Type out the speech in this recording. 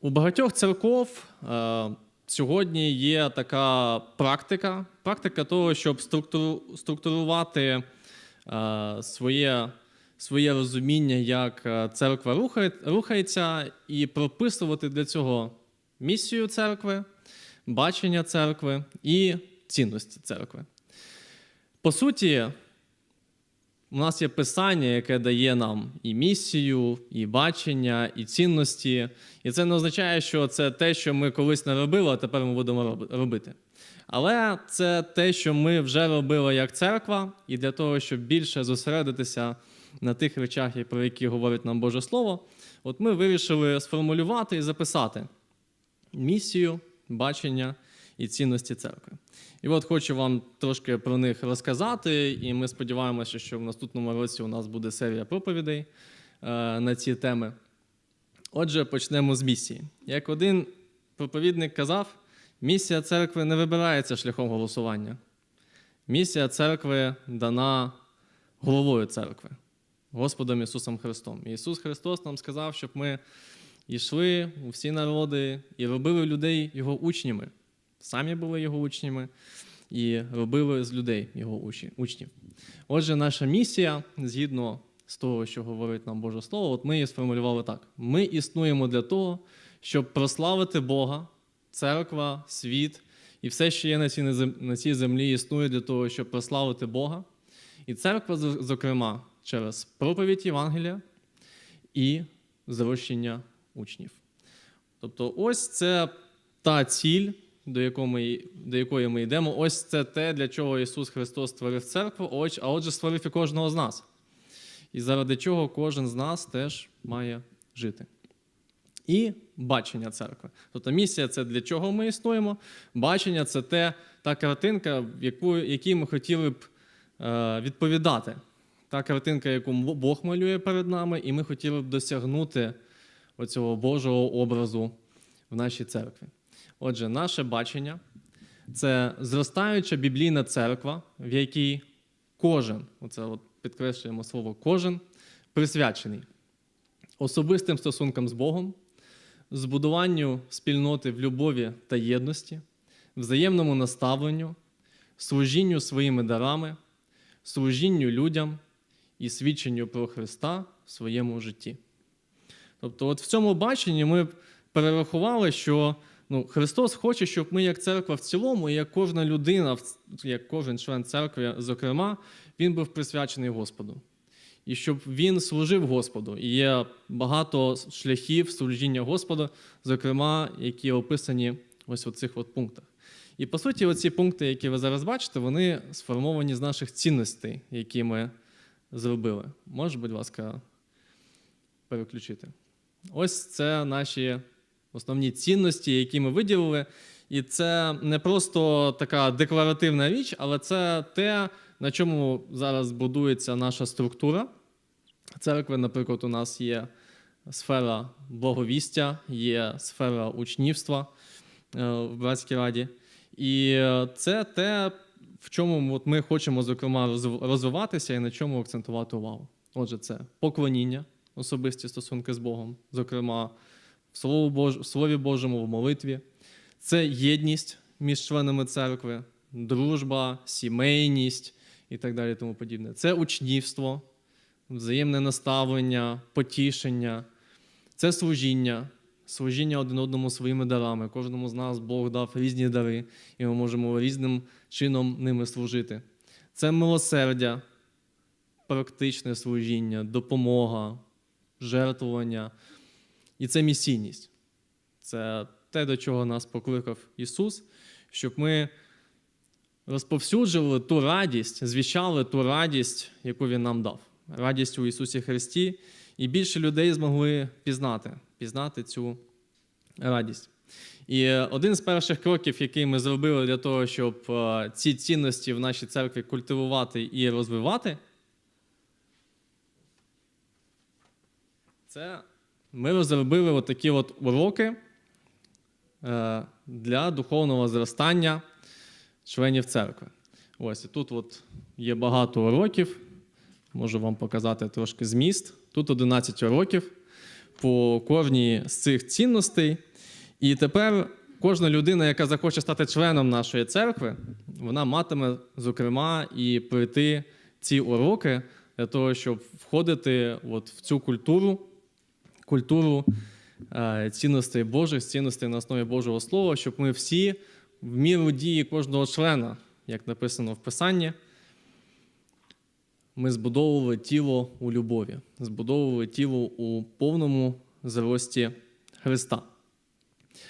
У багатьох церков е, сьогодні є така практика, практика того, щоб структурувати е, своє, своє розуміння, як е, церква рухає, рухається, і прописувати для цього місію церкви, бачення церкви і цінності церкви. По суті, у нас є писання, яке дає нам і місію, і бачення, і цінності. І це не означає, що це те, що ми колись не робили, а тепер ми будемо робити. Але це те, що ми вже робили як церква, і для того, щоб більше зосередитися на тих речах, про які говорить нам Боже Слово, от ми вирішили сформулювати і записати місію, бачення і цінності церкви. І от хочу вам трошки про них розказати, і ми сподіваємося, що в наступному році у нас буде серія проповідей е, на ці теми. Отже, почнемо з місії. Як один проповідник казав, місія церкви не вибирається шляхом голосування. Місія церкви дана головою церкви, Господом Ісусом Христом. Ісус Христос нам сказав, щоб ми йшли у всі народи і робили людей Його учнями. Самі були Його учнями і робили з людей Його учнів. Отже, наша місія, згідно з того, що говорить нам Боже Слово, от ми її сформулювали так: ми існуємо для того, щоб прославити Бога, церква, світ і все, що є на цій, землі, існує для того, щоб прославити Бога. І церква, зокрема, через проповідь Євангелія і зрощення учнів. Тобто, ось це та ціль, до якої ми, до якої ми йдемо. Ось це те, для чого Ісус Христос створив церкву, а отже, створив і кожного з нас. І заради чого кожен з нас теж має жити. І бачення церкви. Тобто місія це для чого ми існуємо. Бачення це те, та картинка, яку, якій ми хотіли б е, відповідати. Та картинка, яку Бог малює перед нами, і ми хотіли б досягнути оцього Божого образу в нашій церкві. Отже, наше бачення це зростаюча біблійна церква, в якій кожен, оце от підкреслюємо слово кожен, присвячений особистим стосункам з Богом, збудуванню спільноти в любові та єдності, взаємному наставленню, служінню своїми дарами, служінню людям і свідченню про Христа в своєму житті. Тобто, от в цьому баченні ми перерахували, що ну, Христос хоче, щоб ми, як церква в цілому, і як кожна людина, як кожен член церкви, зокрема, він був присвячений Господу. І щоб він служив Господу. І є багато шляхів служіння Господу, зокрема, які описані ось у цих от пунктах. І по суті, оці пункти, які ви зараз бачите, вони сформовані з наших цінностей, які ми зробили. Можеш, будь ласка, переключити. Ось це наші основні цінності, які ми виділили. І це не просто така декларативна річ, але це те, на чому зараз будується наша структура. Церкви, наприклад, у нас є сфера благовістя, є сфера учнівства е, в братській раді. І це те, в чому ми хочемо, зокрема, розвиватися і на чому акцентувати увагу. Отже, це поклоніння, особисті стосунки з Богом, зокрема, в Слові, Божому, в молитві. Це єдність між членами церкви, дружба, сімейність і так далі. Тому подібне. Це учнівство, взаємне наставлення, потішення, це служіння, служіння один одному своїми дарами. Кожному з нас Бог дав різні дари, і ми можемо різним чином ними служити. Це милосердя, практичне служіння, допомога, жертвування. І це місійність. Це те, до чого нас покликав Ісус, щоб ми розповсюджували ту радість, звіщали ту радість, яку Він нам дав. Радість у Ісусі Христі, і більше людей змогли пізнати, пізнати цю радість. І один з перших кроків, який ми зробили для того, щоб е, ці цінності в нашій церкві культивувати і розвивати, це ми розробили от такі от уроки е, для духовного зростання членів церкви. Ось і тут от є багато уроків. Можу вам показати трошки зміст. Тут 11 уроків по кожній з цих цінностей. І тепер кожна людина, яка захоче стати членом нашої церкви, вона матиме, зокрема, і пройти ці уроки для того, щоб входити от в цю культуру, культуру е, цінностей Божих, цінностей на основі Божого Слова, щоб ми всі в міру дії кожного члена, як написано в Писанні, ми збудовували тіло у любові, збудовували тіло у повному зрості Христа.